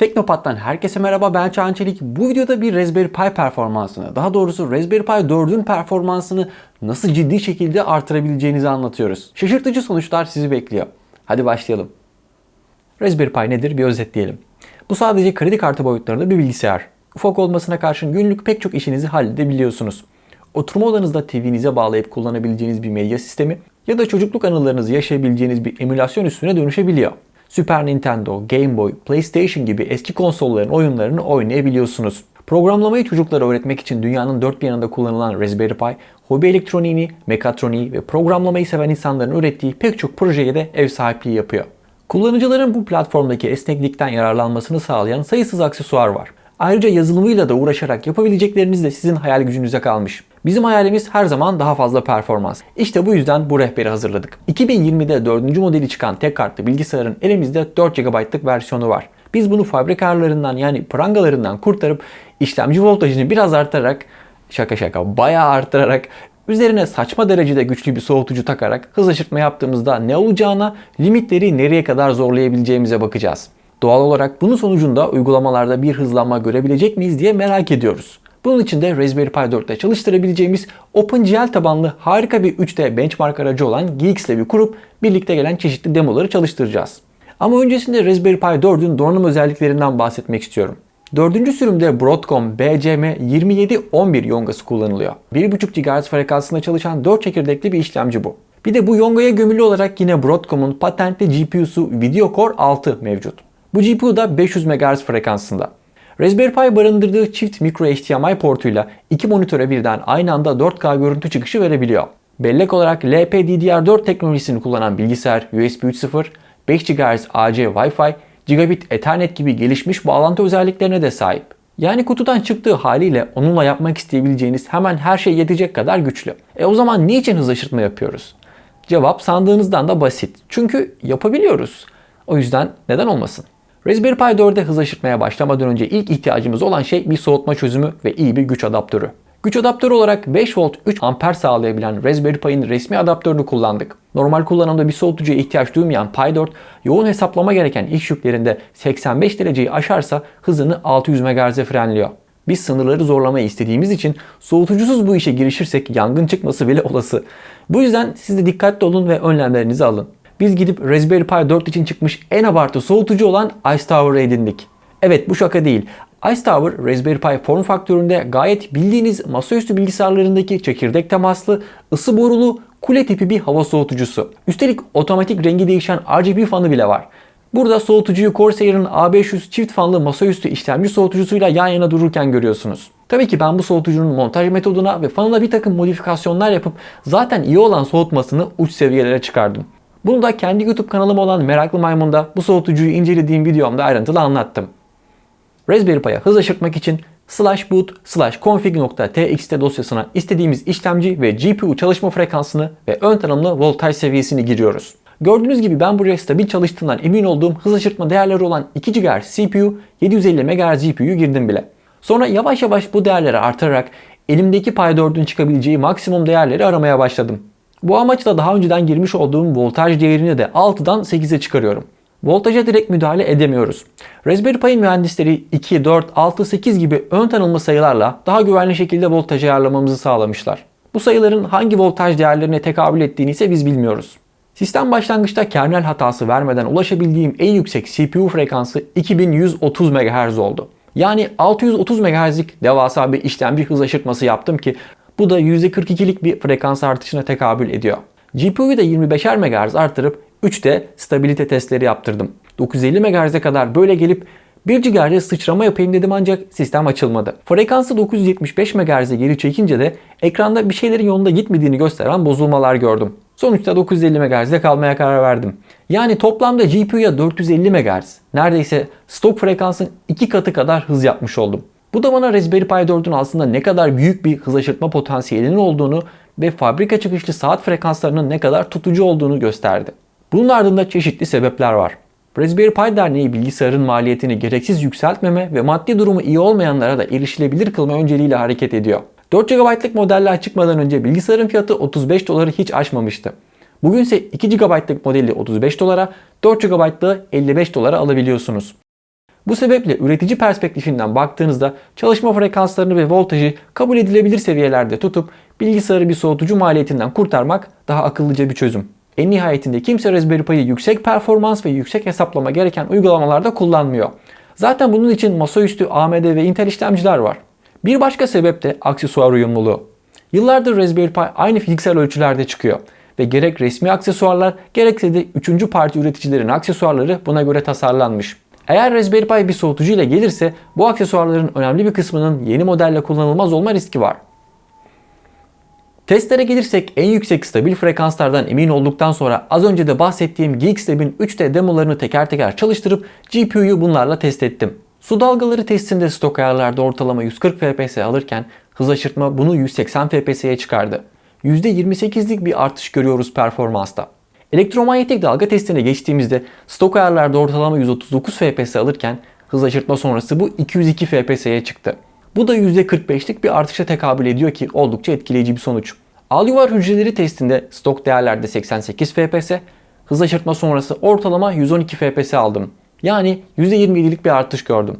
Teknopat'tan herkese merhaba ben Çağan Çelik. Bu videoda bir Raspberry Pi performansını, daha doğrusu Raspberry Pi 4'ün performansını nasıl ciddi şekilde artırabileceğinizi anlatıyoruz. Şaşırtıcı sonuçlar sizi bekliyor. Hadi başlayalım. Raspberry Pi nedir bir özetleyelim. Bu sadece kredi kartı boyutlarında bir bilgisayar. Ufak olmasına karşın günlük pek çok işinizi halledebiliyorsunuz. Oturma odanızda TV'nize bağlayıp kullanabileceğiniz bir medya sistemi ya da çocukluk anılarınızı yaşayabileceğiniz bir emülasyon üstüne dönüşebiliyor. Super Nintendo, Game Boy, PlayStation gibi eski konsolların oyunlarını oynayabiliyorsunuz. Programlamayı çocuklara öğretmek için dünyanın dört bir yanında kullanılan Raspberry Pi, hobi elektroniğini, mekatroniği ve programlamayı seven insanların ürettiği pek çok projeye de ev sahipliği yapıyor. Kullanıcıların bu platformdaki esneklikten yararlanmasını sağlayan sayısız aksesuar var. Ayrıca yazılımıyla da uğraşarak yapabilecekleriniz de sizin hayal gücünüze kalmış. Bizim hayalimiz her zaman daha fazla performans. İşte bu yüzden bu rehberi hazırladık. 2020'de 4. modeli çıkan tek kartlı bilgisayarın elimizde 4 GB'lık versiyonu var. Biz bunu fabrikalarından yani prangalarından kurtarıp işlemci voltajını biraz arttırarak şaka şaka bayağı arttırarak Üzerine saçma derecede güçlü bir soğutucu takarak hız aşırtma yaptığımızda ne olacağına, limitleri nereye kadar zorlayabileceğimize bakacağız. Doğal olarak bunun sonucunda uygulamalarda bir hızlanma görebilecek miyiz diye merak ediyoruz. Bunun için de Raspberry Pi 4'te çalıştırabileceğimiz OpenGL tabanlı harika bir 3D benchmark aracı olan GeeksLab'i kurup birlikte gelen çeşitli demoları çalıştıracağız. Ama öncesinde Raspberry Pi 4'ün donanım özelliklerinden bahsetmek istiyorum. Dördüncü sürümde Broadcom BCM2711 yongası kullanılıyor. 1.5 GHz frekansında çalışan 4 çekirdekli bir işlemci bu. Bir de bu yongaya gömülü olarak yine Broadcom'un patentli GPU'su Video Core 6 mevcut. Bu GPU da 500 MHz frekansında. Raspberry Pi barındırdığı çift micro HDMI portuyla iki monitöre birden aynı anda 4K görüntü çıkışı verebiliyor. Bellek olarak LPDDR4 teknolojisini kullanan bilgisayar USB 3.0, 5 GHz AC Wi-Fi, Gigabit Ethernet gibi gelişmiş bağlantı özelliklerine de sahip. Yani kutudan çıktığı haliyle onunla yapmak isteyebileceğiniz hemen her şey yetecek kadar güçlü. E o zaman niçin hız aşırtma yapıyoruz? Cevap sandığınızdan da basit. Çünkü yapabiliyoruz. O yüzden neden olmasın? Raspberry Pi 4'e hız aşırtmaya başlamadan önce ilk ihtiyacımız olan şey bir soğutma çözümü ve iyi bir güç adaptörü. Güç adaptörü olarak 5 volt 3 amper sağlayabilen Raspberry Pi'nin resmi adaptörünü kullandık. Normal kullanımda bir soğutucuya ihtiyaç duymayan Pi 4, yoğun hesaplama gereken iş yüklerinde 85 dereceyi aşarsa hızını 600 MHz'e frenliyor. Biz sınırları zorlamayı istediğimiz için soğutucusuz bu işe girişirsek yangın çıkması bile olası. Bu yüzden siz de dikkatli olun ve önlemlerinizi alın. Biz gidip Raspberry Pi 4 için çıkmış en abartı soğutucu olan Ice Tower'ı edindik. Evet bu şaka değil. Ice Tower, Raspberry Pi form faktöründe gayet bildiğiniz masaüstü bilgisayarlarındaki çekirdek temaslı, ısı borulu, kule tipi bir hava soğutucusu. Üstelik otomatik rengi değişen RGB fanı bile var. Burada soğutucuyu Corsair'ın A500 çift fanlı masaüstü işlemci soğutucusuyla yan yana dururken görüyorsunuz. Tabii ki ben bu soğutucunun montaj metoduna ve fanına bir takım modifikasyonlar yapıp zaten iyi olan soğutmasını uç seviyelere çıkardım. Bunu da kendi YouTube kanalım olan Meraklı Maymun'da bu soğutucuyu incelediğim videomda ayrıntılı anlattım. Raspberry Pi'ye hız aşırtmak için slash boot slash config.txt dosyasına istediğimiz işlemci ve GPU çalışma frekansını ve ön tanımlı voltaj seviyesini giriyoruz. Gördüğünüz gibi ben buraya stabil çalıştığından emin olduğum hız aşırtma değerleri olan 2 GHz CPU, 750 MHz GPU'yu girdim bile. Sonra yavaş yavaş bu değerleri artırarak elimdeki Pi 4'ün çıkabileceği maksimum değerleri aramaya başladım. Bu amaçla daha önceden girmiş olduğum voltaj değerini de 6'dan 8'e çıkarıyorum. Voltaja direkt müdahale edemiyoruz. Raspberry Pi'nin mühendisleri 2, 4, 6, 8 gibi ön tanımlı sayılarla daha güvenli şekilde voltajı ayarlamamızı sağlamışlar. Bu sayıların hangi voltaj değerlerine tekabül ettiğini ise biz bilmiyoruz. Sistem başlangıçta kernel hatası vermeden ulaşabildiğim en yüksek CPU frekansı 2130 MHz oldu. Yani 630 MHz'lik devasa bir işlemci hız aşırtması yaptım ki bu da %42'lik bir frekans artışına tekabül ediyor. GPU'yu da 25'er MHz artırıp 3'te stabilite testleri yaptırdım. 950 MHz'e kadar böyle gelip 1 GHz sıçrama yapayım dedim ancak sistem açılmadı. Frekansı 975 MHz'e geri çekince de ekranda bir şeylerin yolunda gitmediğini gösteren bozulmalar gördüm. Sonuçta 950 MHz'de kalmaya karar verdim. Yani toplamda GPU'ya 450 MHz, neredeyse stok frekansın 2 katı kadar hız yapmış oldum. Bu da bana Raspberry Pi 4'ün aslında ne kadar büyük bir hız aşırtma potansiyelinin olduğunu ve fabrika çıkışlı saat frekanslarının ne kadar tutucu olduğunu gösterdi. Bunun ardında çeşitli sebepler var. Raspberry Pi Derneği bilgisayarın maliyetini gereksiz yükseltmeme ve maddi durumu iyi olmayanlara da erişilebilir kılma önceliğiyle hareket ediyor. 4 GB'lık modeller çıkmadan önce bilgisayarın fiyatı 35 doları hiç aşmamıştı. Bugün ise 2 GB'lık modeli 35 dolara, 4 GB'lığı 55 dolara alabiliyorsunuz. Bu sebeple üretici perspektifinden baktığınızda çalışma frekanslarını ve voltajı kabul edilebilir seviyelerde tutup bilgisayarı bir soğutucu maliyetinden kurtarmak daha akıllıca bir çözüm. En nihayetinde kimse Raspberry Pi'yi yüksek performans ve yüksek hesaplama gereken uygulamalarda kullanmıyor. Zaten bunun için masaüstü AMD ve Intel işlemciler var. Bir başka sebep de aksesuar uyumluluğu. Yıllardır Raspberry Pi aynı fiziksel ölçülerde çıkıyor ve gerek resmi aksesuarlar gerekse de 3. parti üreticilerin aksesuarları buna göre tasarlanmış. Eğer Raspberry Pi bir soğutucu ile gelirse bu aksesuarların önemli bir kısmının yeni modelle kullanılmaz olma riski var. Testlere gelirsek en yüksek stabil frekanslardan emin olduktan sonra az önce de bahsettiğim Geekstep'in 3D demolarını teker teker çalıştırıp GPU'yu bunlarla test ettim. Su dalgaları testinde stok ayarlarda ortalama 140 FPS alırken hız aşırtma bunu 180 FPS'ye çıkardı. %28'lik bir artış görüyoruz performansta. Elektromanyetik dalga testine geçtiğimizde stok ayarlarda ortalama 139 FPS alırken hız aşırtma sonrası bu 202 FPS'ye çıktı. Bu da %45'lik bir artışa tekabül ediyor ki oldukça etkileyici bir sonuç. Alüvar hücreleri testinde stok değerlerde 88 FPS, hız aşırtma sonrası ortalama 112 FPS aldım. Yani %27'lik bir artış gördüm.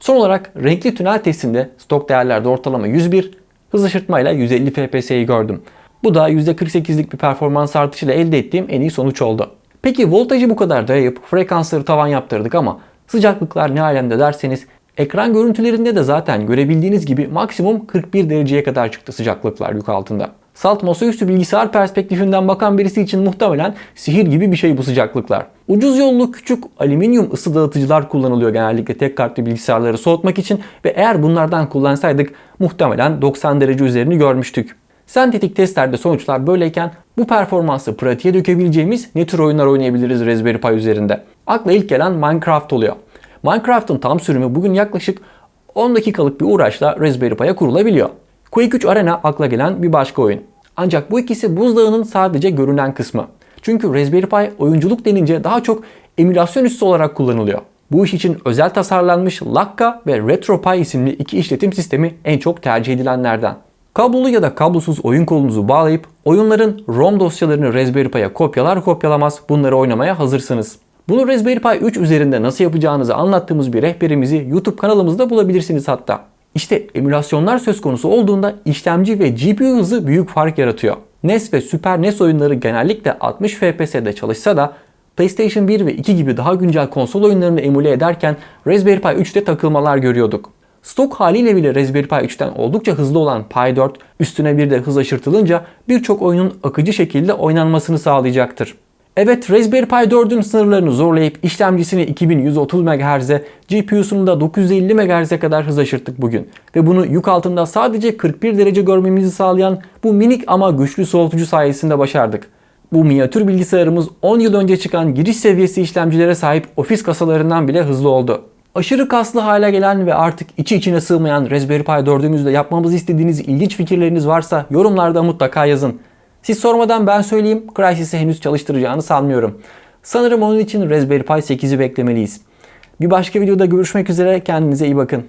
Son olarak renkli tünel testinde stok değerlerde ortalama 101, hız aşırtmayla 150 FPS'yi gördüm. Bu da %48'lik bir performans artışıyla elde ettiğim en iyi sonuç oldu. Peki voltajı bu kadar dayayıp frekansları tavan yaptırdık ama sıcaklıklar ne alemde derseniz ekran görüntülerinde de zaten görebildiğiniz gibi maksimum 41 dereceye kadar çıktı sıcaklıklar yük altında. Salt masaüstü bilgisayar perspektifinden bakan birisi için muhtemelen sihir gibi bir şey bu sıcaklıklar. Ucuz yollu küçük alüminyum ısı dağıtıcılar kullanılıyor genellikle tek kartlı bilgisayarları soğutmak için ve eğer bunlardan kullansaydık muhtemelen 90 derece üzerini görmüştük. Sentetik testlerde sonuçlar böyleyken bu performansı pratiğe dökebileceğimiz ne tür oyunlar oynayabiliriz Raspberry Pi üzerinde? Akla ilk gelen Minecraft oluyor. Minecraft'ın tam sürümü bugün yaklaşık 10 dakikalık bir uğraşla Raspberry Pi'ye kurulabiliyor. Quake 3 Arena akla gelen bir başka oyun. Ancak bu ikisi buzdağının sadece görünen kısmı. Çünkü Raspberry Pi oyunculuk denince daha çok emülasyon üssü olarak kullanılıyor. Bu iş için özel tasarlanmış Lakka ve RetroPie isimli iki işletim sistemi en çok tercih edilenlerden. Kablolu ya da kablosuz oyun kolunuzu bağlayıp oyunların ROM dosyalarını Raspberry Pi'ye kopyalar kopyalamaz bunları oynamaya hazırsınız. Bunu Raspberry Pi 3 üzerinde nasıl yapacağınızı anlattığımız bir rehberimizi YouTube kanalımızda bulabilirsiniz hatta. İşte emülasyonlar söz konusu olduğunda işlemci ve GPU hızı büyük fark yaratıyor. NES ve Super NES oyunları genellikle 60 FPS'de çalışsa da PlayStation 1 ve 2 gibi daha güncel konsol oyunlarını emüle ederken Raspberry Pi 3'te takılmalar görüyorduk. Stok haliyle bile Raspberry Pi 3'ten oldukça hızlı olan Pi 4 üstüne bir de hız aşırtılınca birçok oyunun akıcı şekilde oynanmasını sağlayacaktır. Evet Raspberry Pi 4'ün sınırlarını zorlayıp işlemcisini 2130 MHz'e, GPU'sunu da 950 MHz'e kadar hız aşırttık bugün. Ve bunu yük altında sadece 41 derece görmemizi sağlayan bu minik ama güçlü soğutucu sayesinde başardık. Bu minyatür bilgisayarımız 10 yıl önce çıkan giriş seviyesi işlemcilere sahip ofis kasalarından bile hızlı oldu. Aşırı kaslı hale gelen ve artık içi içine sığmayan Raspberry Pi 4'ümüzde yapmamızı istediğiniz ilginç fikirleriniz varsa yorumlarda mutlaka yazın. Siz sormadan ben söyleyeyim, Crysis'i henüz çalıştıracağını sanmıyorum. Sanırım onun için Raspberry Pi 8'i beklemeliyiz. Bir başka videoda görüşmek üzere, kendinize iyi bakın.